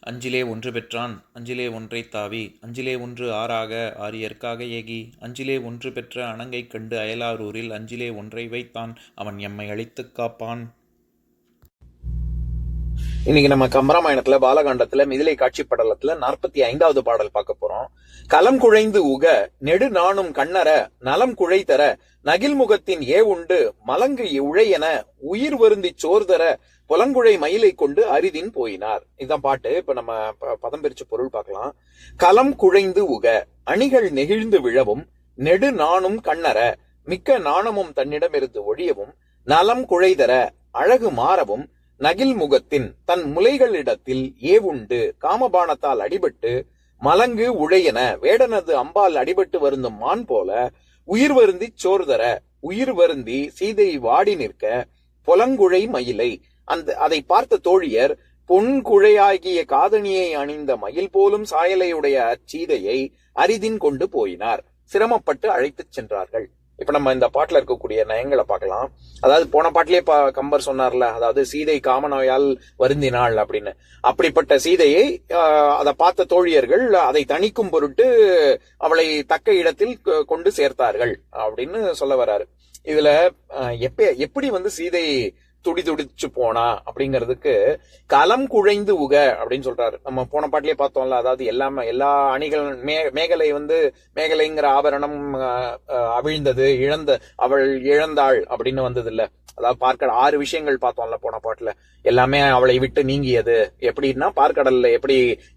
அஞ்சிலே ஒன்று பெற்றான் அஞ்சிலே ஒன்றை தாவி அஞ்சிலே ஒன்று ஆறாக ஆரியற்காக ஏகி அஞ்சிலே ஒன்று பெற்ற அணங்கை கண்டு அயலாரூரில் அஞ்சிலே ஒன்றை வைத்தான் அவன் எம்மை அழித்துக் காப்பான். இன்னைக்கு நம்ம கம்பராமாயணத்துல பாலகாண்டத்துல மிதிலை காட்சி படலத்துல நாற்பத்தி ஐந்தாவது பாடல் பார்க்க போறோம். களம் குழைந்து உக நெடு நாணும் கண்ணர நலம் குழைத்தர நகில் முகத்தின் ஏ உண்டு மலங்கு உழையென உயிர் வருந்தி சோர்தர புலங்குழை மயிலை கொண்டு அரிதின் போயினார். இதுதான் பாட்டு. இப்ப நம்ம பதம் பிரிச்சு பொருள் பார்க்கலாம். களம் குழைந்து உக அணிகள் நெகிழ்ந்து விழவும் நெடு நாணும் கண்ணற மிக்க நாணமும் தன்னிடமிருந்து ஒழியவும் நலம் குழைதர அழகு மாறவும் நகில் முகத்தின் தன் முலைகளிடத்தில் ஏவுண்டு காமபானத்தால் அடிபட்டு மலங்கு உழையென வேடனது அம்பால் அடிபட்டு வருந்தும் மான் போல உயிர் வருந்தி சோர்தர உயிர் வருந்தி சீதை வாடி நிற்க புலங்குழை மயிலை அந்த அதை பார்த்த தோழியர் பொன்குழையாகிய காதணியை அணிந்த மயில் போலும் சாயலையுடைய அச்சீதையை அரிதின் கொண்டு போயினார். சிரமப்பட்டு அழைத்துச் சென்றார்கள். இப்ப நம்ம இந்த பாட்டுல இருக்கக்கூடிய நயங்களை பார்க்கலாம். அதாவது போன பாட்டிலே கம்பர் சொன்னார்ல அதாவது சீதை காமநோயால் வருந்தினாள் அப்படின்னு. அப்படிப்பட்ட சீதையை அதை பார்த்த தோழியர்கள் அதை தணிக்கும் பொருட்டு அவளை தக்க இடத்தில் கொண்டு சேர்த்தார்கள் அப்படின்னு சொல்ல வராரு. இதுல எப்ப எப்படி வந்து சீதை துடி துடிச்சு போனா அப்படிங்கிறதுக்கு களம் குழைந்து உக அப்படின்னு சொல்றாரு. நம்ம போன பாட்டிலே பார்த்தோம்ல அதாவது எல்லாமே எல்லா அணிகள் மே மேகலை வந்து மேகலைங்கிற ஆபரணம் அவிழ்ந்தது இழந்த அவள் இழந்தாள் அப்படின்னு வந்தது இல்ல அதாவது பார்க்க ஆறு விஷயங்கள் பார்த்தோம்ல போன பாட்டுல. எல்லாமே அவளை விட்டு நீங்கியது. எப்படின்னா பார்க்கடல்ல எப்படி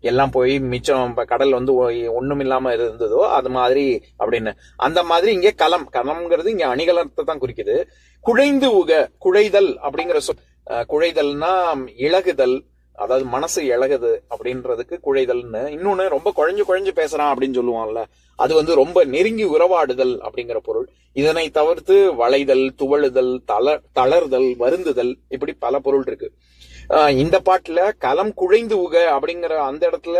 எல்லாம் போய் மிச்சம் கடல் வந்து ஒண்ணும் இல்லாம இருந்ததோ அது மாதிரி அப்படின்னு. அந்த மாதிரி இங்கே களம் களம்ங்கிறது இங்க அணிகலத்தை தான் குறிக்குது. குழைந்து உக குழைதல் அப்படிங்கிற சொல் குழைதல்னா இழகுதல் அதாவது மனசு இழகுது அப்படின்றதுக்கு குழைதல்னு இன்னொன்னு ரொம்ப குழஞ்சு குழஞ்சு பேசுறான் அப்படின்னு சொல்லுவான்ல அது வந்து ரொம்ப நெருங்கி உறவாடுதல் அப்படிங்கிற பொருள். இதனை தவிர்த்து வளைதல் துவழுதல் தள தளர்தல் வருந்துதல் இப்படி பல பொருள் இருக்கு. இந்த பாட்டுல களம் குழைந்து உக அப்படிங்கிற அந்த இடத்துல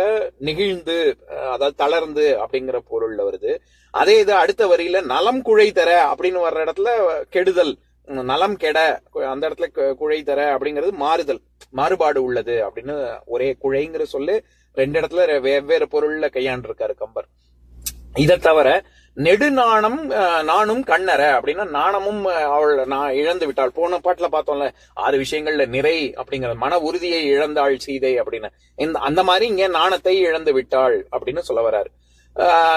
நெகிழ்ந்து அதாவது தளர்ந்து அப்படிங்கிற பொருள்ல வருது. அதே இது அடுத்த வரியில நலம் குழை தர அப்படின்னு வர்ற இடத்துல கெடுதல் நலம் கெட அந்த இடத்துல கு- குழை தர அப்படிங்கிறது மாறுதல் மாறுபாடு உள்ளது அப்படின்னு ஒரே குழைங்கிற சொல்லு ரெண்டு இடத்துல வெவ்வேறு பொருள்ல கையாண்டிருக்காரு கம்பர். இதை தவிர நெடுநாணம் நானும் நாணும் கண்ணற அப்படின்னா நாணமும் அவள் நான் இழந்து விட்டாள். போன பாட்டுல பார்த்தோம்ல ஆறு விஷயங்கள்ல நிறை அப்படிங்கிற மன உறுதியை இழந்தாள் சீதை அப்படின்னு. இந்த அந்த மாதிரி இங்க நாணத்தை இழந்து விட்டாள் அப்படின்னு சொல்ல வர்றாரு.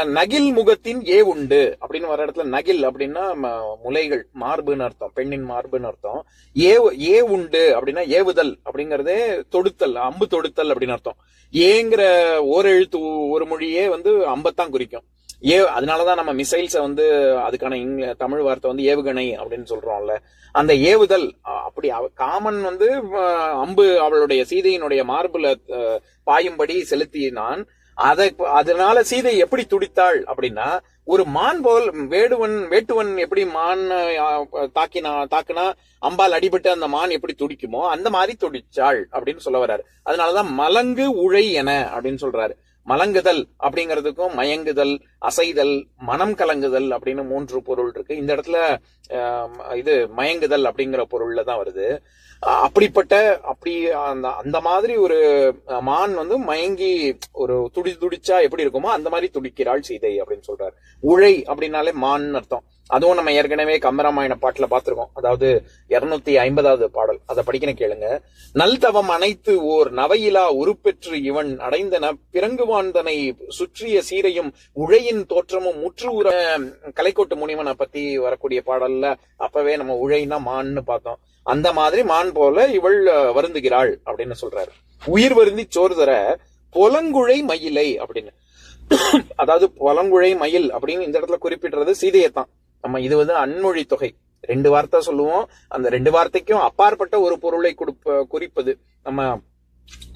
நகில் முகத்தின் ஏ உண்டு அப்படின்னு வர இடத்துல நகில் அப்படின்னா ம- முலைகள் மார்புன்னு அர்த்தம் பெண்ணின் மார்புன்னு அர்த்தம். ஏ ஏ உண்டு அப்படின்னா ஏவுதல் அப்படிங்கறதே தொடுத்தல் அம்பு தொடுத்தல் அப்படின்னு அர்த்தம். ஏங்கிற ஓர் எழுத்து ஒரு மொழியே வந்து அம்பத்தான் குறிக்கும். ஏ அதனாலதான் நம்ம மிசைல்ஸை வந்து அதுக்கான இங்கில தமிழ் வார்த்தை வந்து ஏவுகணை அப்படின்னு சொல்றோம்ல. அந்த ஏவுதல் அப்படி அவ- காமன் வந்து அம்பு அவளுடைய சீதையினுடைய மார்புல பாயும்படி செலுத்தினான். அதை அதனால சீதை எப்படி துடித்தாள் அப்படின்னா ஒரு மான் போல் வேடுவன் வேட்டுவன் எப்படி மான் தாக்கினா தாக்குனா அம்பால் அடிபட்டு அந்த மான் எப்படி துடிக்குமோ அந்த மாதிரி துடிச்சாள் அப்படின்னு சொல்ல வர்றாரு. அதனாலதான் மலங்கு உழை என அப்படின்னு சொல்றாரு. மலங்குதல் அப்படிங்கிறதுக்கும் மயங்குதல் அசைதல் மனம் கலங்குதல் அப்படின்னு மூன்று பொருள் இருக்கு. இந்த இடத்துல இது மயங்குதல் அப்படிங்கிற பொருள்ல தான் வருது. அப்படிப்பட்ட அப்படி அந்த அந்த மாதிரி ஒரு மான் வந்து மயங்கி ஒரு துடி துடிச்சா எப்படி இருக்குமோ அந்த மாதிரி துடிக்கிறாள் சீதை அப்படின்னு சொல்றாரு. உழை அப்படின்னாலே மான் அர்த்தம். அதுவும் நம்ம ஏற்கனவே கம்பராமாயண பாட்டுல பார்த்துருக்கோம் அதாவது இருநூத்தி ஐம்பதாவது பாடல். அதை படிக்கணும் கேளுங்க. நல்தவம் அனைத்து ஓர் நவையிலா உருப்பெற்று இவன் அடைந்தன. பிறங்குவாந்தனை சுற்றிய சீரையும் உழையின் தோற்றமும் முற்று உற கலைக்கோட்டு முனிவனை பத்தி வரக்கூடிய பாடல்ல அப்பவே நம்ம உழைனா மான்னு பார்த்தோம். அந்த மாதிரி மான் போல இவள் வருந்துகிறாள் அப்படின்னு சொல்றாரு. உயிர் வருந்தி சோறு தர. புலங்குழை மயிலை அப்படின்னு. அதாவது புலங்குழை மயில் அப்படின்னு இந்த இடத்துல குறிப்பிடுறது சீதையைத்தான். நம்ம இது வந்து அன்மொழி தொகை. ரெண்டு வார்த்தை சொல்லுவோம். அந்த ரெண்டு வார்த்தைக்கும் அப்பாற்பட்ட ஒரு பொருளை கொடுப்ப குறிப்பது. நம்ம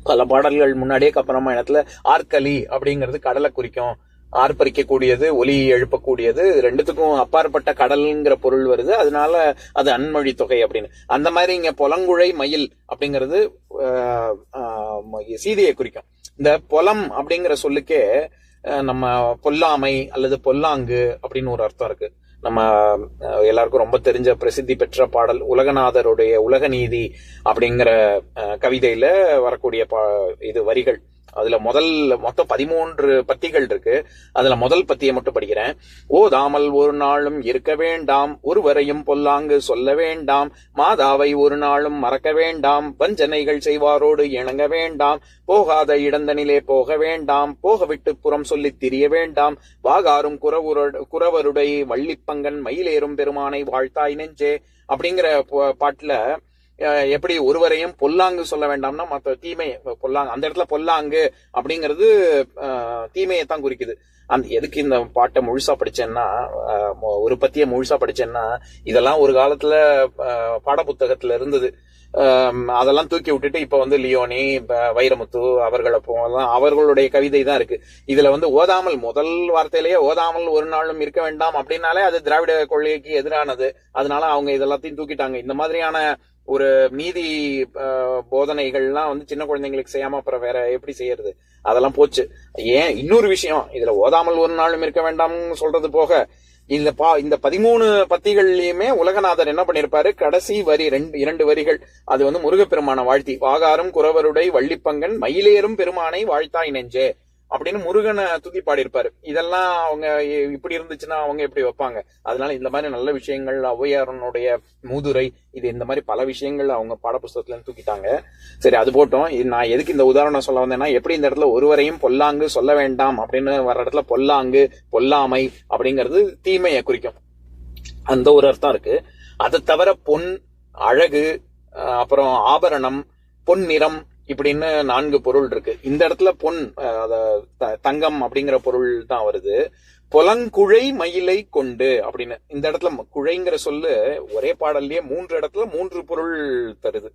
பல பாடல்கள் முன்னாடியே கப்பராமாயணத்துல ஆற்களி அப்படிங்கிறது கடலை குறிக்கும். ஆர்ப்பரிக்கக்கூடியது ஒலி எழுப்பக்கூடியது ரெண்டுத்துக்கும் அப்பாற்பட்ட கடல்ங்கிற பொருள் வருது. அதனால அது அன்மொழி தொகை அப்படின்னு. அந்த மாதிரி இங்க புலங்குழை மயில் அப்படிங்கிறது சீதையை குறிக்கும். இந்த புலம் அப்படிங்கிற சொல்லுக்கே நம்ம பொல்லாமை அல்லது பொல்லாங்கு அப்படின்னு ஒரு அர்த்தம் இருக்கு. நம்ம எல்லாருக்கும் ரொம்ப தெரிஞ்ச பிரசித்தி பெற்ற பாடல் உலகநாதருடைய உலக நீதி அப்படிங்கிற கவிதையில வரக்கூடிய பா- இது வரிகள். அதுல முதல் மொத்தம் பதிமூன்று பத்திகள் இருக்கு. அதுல முதல் பத்தியை மட்டும் படிக்கிறேன். ஓதாமல் ஒரு நாளும் இருக்க வேண்டாம். ஒருவரையும் பொல்லாங்கு சொல்ல வேண்டாம். மாதாவை ஒரு நாளும் மறக்க வேண்டாம். வஞ்சனைகள் செய்வாரோடு இணங்க வேண்டாம். போகாத இடந்தனிலே போக வேண்டாம். போகவிட்டு புறம் சொல்லி திரிய வேண்டாம். வாகாரும் குறவருடைய வள்ளிப்பங்கன் மயிலேறும் பெருமானை வாழ்த்தாய் நெஞ்சே. அப்படிங்கிற பாட்டுல எப்படி ஒருவரையும் பொல்லாங்கு சொல்ல வேண்டாம்னா மற்ற தீமை பொல்லாங்கு அந்த இடத்துல பொல்லாங்கு அப்படிங்கிறது தீமையை தான் குறிக்குது. அந்த எதுக்கு இந்த பாட்டை முழுசா படிச்சேன்னா மொ- ஒரு பத்திய முழுசா படிச்சேன்னா இதெல்லாம் ஒரு காலத்துல பாடப்புத்தகத்துல இருந்தது. அதெல்லாம் தூக்கி விட்டுட்டு இப்ப வந்து லியோனி ப- வைரமுத்து அவர்களை போலாம் அவர்களுடைய கவிதை தான் இருக்கு. இதுல வந்து ஓதாமல் முதல் வார்த்தையிலேயே ஓதாமல் ஒரு நாளும் இருக்க வேண்டாம் அப்படின்னாலே அது திராவிட கொள்கைக்கு எதிரானது. அதனால அவங்க இதெல்லாத்தையும் தூக்கிட்டாங்க. இந்த மாதிரியான ஒரு மீதி போதனைகள்லாம் வந்து சின்ன குழந்தைங்களுக்கு செய்யாம அப்புறம் வேற எப்படி செய்யறது? அதெல்லாம் போச்சு. ஏன்? இன்னொரு விஷயம். இதுல ஓதாமல் ஒரு நாளும் இருக்க வேண்டாம்னு சொல்றது போக இந்த பா இந்த பதிமூணு பத்திகள்லயுமே உலகநாதர் என்ன பண்ணிருப்பாரு? கடைசி வரி ரெண்டு இரண்டு வரிகள். அது வந்து முருகப்பெருமான வாழ்த்தி. வாகாரும் குறவருடை வள்ளிப்பங்கன் மயிலேறும் பெருமானை வாழ்த்தாய் நெஞ்சே. அப்படின்னு முருகனை துதி பாடியிருப்பாரு. இதெல்லாம் அவங்க இப்படி இருந்துச்சுன்னா அவங்க எப்படி வைப்பாங்க? அதனால இந்த மாதிரி நல்ல விஷயங்கள் ஔவையாரனுடைய மூதுரை இது இந்த மாதிரி பல விஷயங்கள் அவங்க பாடப்புஸ்தகத்துல தூக்கிட்டாங்க. சரி அது போட்டோம். இது நான் எதுக்கு இந்த உதாரணம் சொல்ல வந்தேன்னா எப்படி இந்த இடத்துல ஒருவரையும் பொல்லாங்கு சொல்ல வேண்டாம் அப்படின்னு வர இடத்துல பொல்லாங்கு பொல்லாமை அப்படிங்கிறது தீமையை குறிக்கும். அந்த ஒரு அர்த்தம் இருக்கு. அதை தவிர பொன் அழகு அப்புறம் ஆபரணம் பொன் நிறம் இப்படின்னு நான்கு பொருள் இருக்கு. இந்த இடத்துல பொன் தங்கம் அப்படிங்கிற பொருள் தான் வருது. புலங்குழை மயிலை கொண்டு அப்படின்னு. இந்த இடத்துல ம- குழைங்கிற சொல்லு ஒரே பாடல்லயே மூன்று இடத்துல மூன்று பொருள் தருது.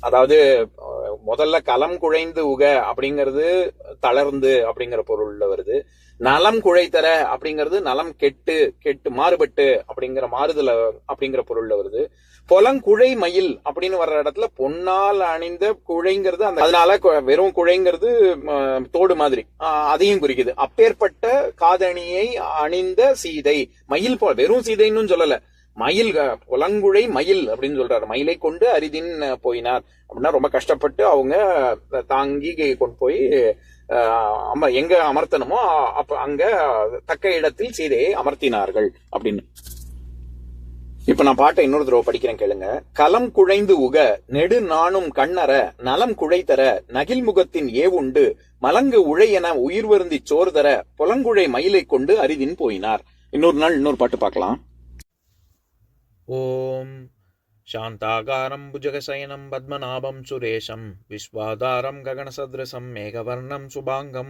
அதாவது முதல்ல களம் குழைந்து உக அப்படிங்கிறது தளர்ந்து அப்படிங்கிற பொருள்ல வருது. நலம் குழைத்தர அப்படிங்கிறது நலம் கெட்டு கெட்டு மாறுபட்டு அப்படிங்கிற மாறுதல அப்படிங்கிற பொருள்ல வருது. பொலங்குழை மயில் அப்படின்னு வர்ற இடத்துல பொன்னால் அணிந்த குழைங்கிறது அந்த அதனால வெறும் குழைங்கிறது தோடு மாதிரி. அதையும் குறிக்குது. அப்பேற்பட்ட காதணியை அணிந்த சீதை. மயில் போல வெறும் சீதைன்னு சொல்லல. மயில் புலங்குழை மயில் அப்படின்னு சொல்றாரு. மயிலை கொண்டு அரிதின் போயினார். அப்படின்னா ரொம்ப கஷ்டப்பட்டு அவங்க தாங்கி கொண்டு போய் அம எங்க அமர்த்தணுமோ அப்ப அங்க தக்க இடத்தில் சீதையை அமர்த்தினார்கள் அப்படின்னு. இப்ப நான் பாட்டை இன்னொரு தடவை படிக்கிறேன் கேளுங்க களம் குழைந்து உக நெடு நாணும் கண்ணற நலம் குழைத்தர நகில் முகத்தின் ஏவுண்டு மலங்கு உழையென உயிர் வருந்தி சோர் தர புலங்குழை மயிலை கொண்டு அரிதின் போயினார் இன்னொரு நாள் இன்னொரு பாட்டு பார்க்கலாம் ॐ शान्ताकारं भुजगशयनं पद्मनाभं सुरेशं विश्वाधारं गगनसदृशं मेघवर्णं शुभाङ्गं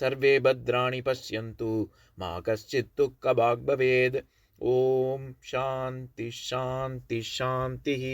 सर्वे भद्राणि पश्यन्तु मा कश्चित् दुःखभाग् भवेत् ॐ शान्ति शान्ति शान्तिः